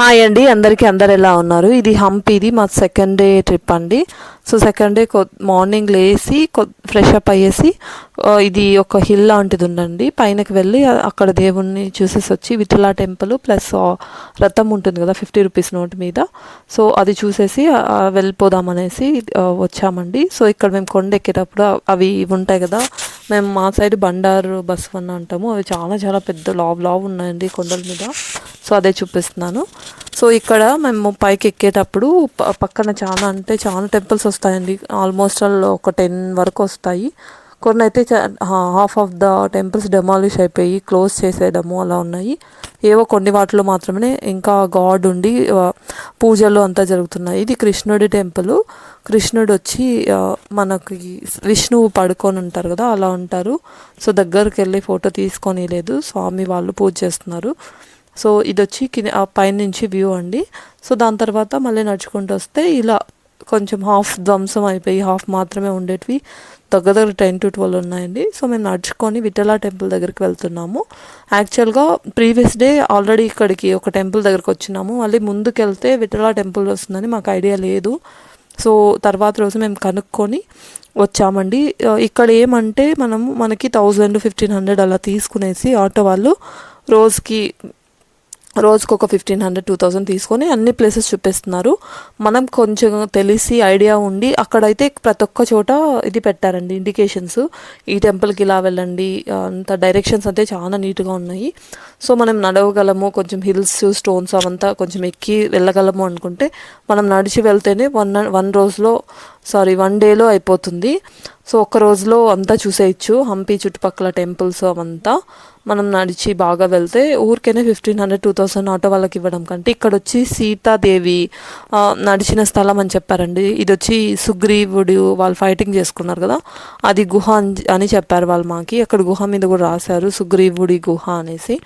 Hi అండి అందరికీ అందరు ఎలా ఉన్నారు? ఇది హంపీది మా సెకండ్ డే ట్రిప్ అండి. సో సెకండ్ డే కొ మార్నింగ్ లేసి కొ ఫ్రెష్ అప్ అయ్యేసి ఇది ఒక హిల్ లాంటిది ఉందండి. పైనకి వెళ్ళి అక్కడ దేవుణ్ణి చూసేసి వచ్చి విఠలా టెంపుల్ ప్లస్ రథం ఉంటుంది కదా ఫిఫ్టీ రూపీస్ నోట్ మీద. సో అది చూసేసి వెళ్ళిపోదామనేసి వచ్చామండి. సో ఇక్కడ మేము కొండ ఎక్కేటప్పుడు అవి ఉంటాయి కదా మేము మా సైడ్ బండారు బస్వన్న అంటాము. అవి చాలా చాలా పెద్ద లావ్ లావ్ ఉన్నాయండి కొండల మీద. సో అదే చూపిస్తున్నాను. సో ఇక్కడ మేము పైకి ఎక్కేటప్పుడు పక్కన చాలా అంటే చాలా టెంపుల్స్ వస్తాయండి. ఆల్మోస్ట్ ఆల్ ఒక టెన్ వరకు వస్తాయి. కొన్ని అయితే half of the temples demolish అయిపోయి క్లోజ్ చేసేయడము అలా ఉన్నాయి. ఏవో కొన్ని వాటిలో మాత్రమే ఇంకా గాడ్ ఉండి పూజలు అంతా జరుగుతున్నాయి. ఇది కృష్ణుడి టెంపుల్. కృష్ణుడు వచ్చి మనకి విష్ణువు పడుకొని ఉంటారు కదా అలా ఉంటారు. సో దగ్గరికి వెళ్ళి ఫోటో తీసుకొని లేదు స్వామి వాళ్ళు పూజ చేస్తున్నారు. సో ఇది వచ్చి కింద పైనుంచి వ్యూ అండి. సో దాని తర్వాత మళ్ళీ నడుచుకుంటూ వస్తే ఇలా కొంచెం హాఫ్ ధ్వంసం అయిపోయి హాఫ్ మాత్రమే ఉండేటివి. దగ్గర దగ్గర టెన్ టు ట్వెల్వ్ ఉన్నాయండి. సో మేము నడుచుకొని విఠలా టెంపుల్ దగ్గరికి వెళ్తున్నాము. యాక్చువల్గా ప్రీవియస్ డే ఆల్రెడీ ఇక్కడికి ఒక టెంపుల్ దగ్గరికి వచ్చినాము మళ్ళీ ముందుకెళ్తే విఠలా టెంపుల్ వస్తుందని మాకు ఐడియా లేదు. సో తర్వాత రోజు మేము కనుక్కొని వచ్చామండి. ఇక్కడ ఏమంటే మనము మనకి థౌజండ్ ఫిఫ్టీన్ హండ్రెడ్ అలా తీసుకునేసి ఆటో వాళ్ళు రోజుకి రోజుకు ఒక ఫిఫ్టీన్ హండ్రెడ్ టూ థౌసండ్ తీసుకొని అన్ని ప్లేసెస్ చూపిస్తున్నారు. మనం కొంచెం తెలిసి ఐడియా ఉండి అక్కడైతే ప్రతి ఒక్క చోట ఇది పెట్టారండి ఇండికేషన్స్ ఈ టెంపుల్కి ఇలా వెళ్ళండి అంత డైరెక్షన్స్ అంతే చాలా నీట్గా ఉన్నాయి. సో మనం నడవగలము కొంచెం హిల్స్ స్టోన్స్ అవంతా కొంచెం ఎక్కి వెళ్ళగలము అనుకుంటే మనం నడిచి వెళ్తేనే వన్ వన్ రోజులో సారీ వన్ డేలో అయిపోతుంది. సో ఒక్క రోజులో అంతా చూసేయచ్చు. హంపి చుట్టుపక్కల టెంపుల్స్ అవంతా. మనం నడిచి బాగా వెళ్తే ఊరికైనా fifteen hundred two thousand auto వాళ్ళకి ఇవ్వడం కంటే ఇక్కడ వచ్చి సీతాదేవి నడిచిన స్థలం అని చెప్పారండి. ఇది వచ్చి సుగ్రీవుడు వాళ్ళు ఫైటింగ్ చేసుకున్నారు కదా. అది గుహ అని- అని చెప్పారు వాళ్ళు మాకి. అక్కడ గుహ మీద కూడా రాశారు సుగ్రీవుడి గుహ అనేసి.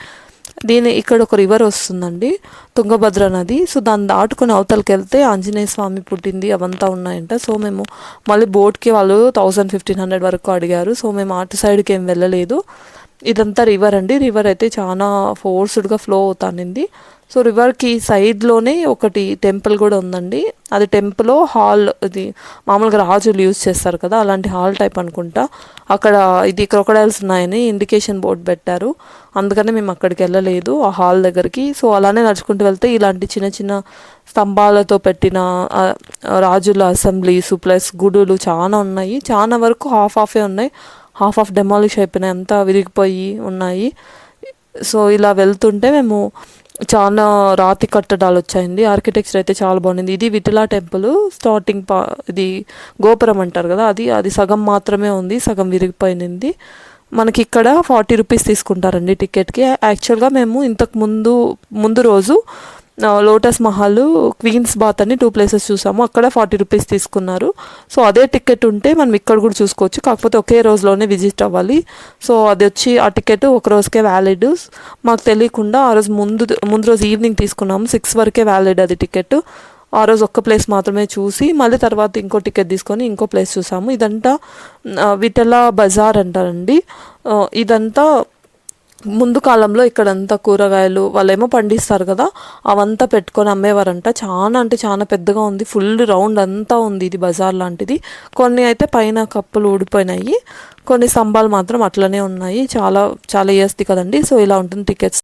దీని ఇక్కడ ఒక రివర్ వస్తుందండి తుంగభద్ర నది. సో దాన్ని దాటుకుని అవతలకి వెళ్తే ఆంజనేయ స్వామి పుట్టింది అవంతా ఉన్నాయంట. సో మేము మళ్ళీ బోట్కి వాళ్ళు థౌజండ్ ఫిఫ్టీన్ హండ్రెడ్ వరకు అడిగారు. సో మేము అటు సైడ్కి ఏం వెళ్ళలేదు. ఇదంతా రివర్ అండి. రివర్ అయితే చాలా ఫోర్స్డ్గా ఫ్లో అవుతానింది. సో రివర్కి సైడ్లోనే ఒకటి టెంపుల్ కూడా ఉందండి. అది టెంపుల్ హాల్ ఇది మామూలుగా రాజులు యూజ్ చేస్తారు కదా అలాంటి హాల్ టైప్ అనుకుంటా. అక్కడ ఇది క్రొకడైల్స్ ఉన్నాయని ఇండికేషన్ బోర్డు పెట్టారు. అందుకనే మేము అక్కడికి వెళ్ళలేదు ఆ హాల్ దగ్గరికి. సో అలానే నడుచుకుంటూ వెళ్తే ఇలాంటి చిన్న చిన్న స్తంభాలతో పెట్టిన రాజుల అసెంబ్లీస్ ప్లస్ గుడులు చాలా ఉన్నాయి. చాలా వరకు హాఫ్ హాఫే ఉన్నాయి. హాఫ్ ఆఫ్ డెమాలిష్ అయిపోయినాయి. అంతా విరిగిపోయి ఉన్నాయి. సో ఇలా వెళ్తుంటే మేము చాలా రాతి కట్టడాలు వచ్చాయండి. ఆర్కిటెక్చర్ అయితే చాలా బాగుంది. ఇది విఠలా టెంపుల్. స్టార్టింగ్ పా ఇది గోపురం అంటారు కదా అది అది సగం మాత్రమే ఉంది సగం విరిగిపోయింది. మనకి ఇక్కడ ఫార్టీ రూపీస్ తీసుకుంటారండి టికెట్కి. యాక్చువల్గా మేము ఇంతకు ముందు ముందు రోజు లోటస్ మహల్ క్వీన్స్ బాత్ అని టూ ప్లేసెస్ చూసాము. అక్కడ ఫార్టీ రూపీస్ తీసుకున్నారు. సో అదే టికెట్ ఉంటే మనం ఇక్కడ కూడా చూసుకోవచ్చు. కాకపోతే ఒకే రోజులోనే విజిట్ అవ్వాలి. సో అది వచ్చి ఆ టికెట్ ఒక రోజుకే వ్యాలిడ్. మాకు తెలియకుండా ఆ రోజు ముందు ముందు రోజు ఈవినింగ్ తీసుకున్నాము. సిక్స్ వరకే వ్యాలిడ్ అది టికెట్. ఆ రోజు ఒక్క ప్లేస్ మాత్రమే చూసి మళ్ళీ తర్వాత ఇంకో టికెట్ తీసుకొని ఇంకో ప్లేస్ చూసాము. ఇదంతా విటలా విఠల బజార్ అంటారండి. ఇదంతా ముందు కాలంలో ఇక్కడంతా కూరగాయలు వాళ్ళేమో పండిస్తారు కదా అవంతా పెట్టుకొని అమ్మేవారంట. చాలా అంటే చాలా పెద్దగా ఉంది ఫుల్ రౌండ్ అంతా ఉంది ఇది బజార్ లాంటిది. కొన్ని అయితే పైన కప్పులు ఊడిపోయినాయి కొన్ని స్తంభాలు మాత్రం అట్లనే ఉన్నాయి. చాలా చాలా ఇయర్స్ది కదండి సో ఇలా ఉంటుంది టికెట్స్.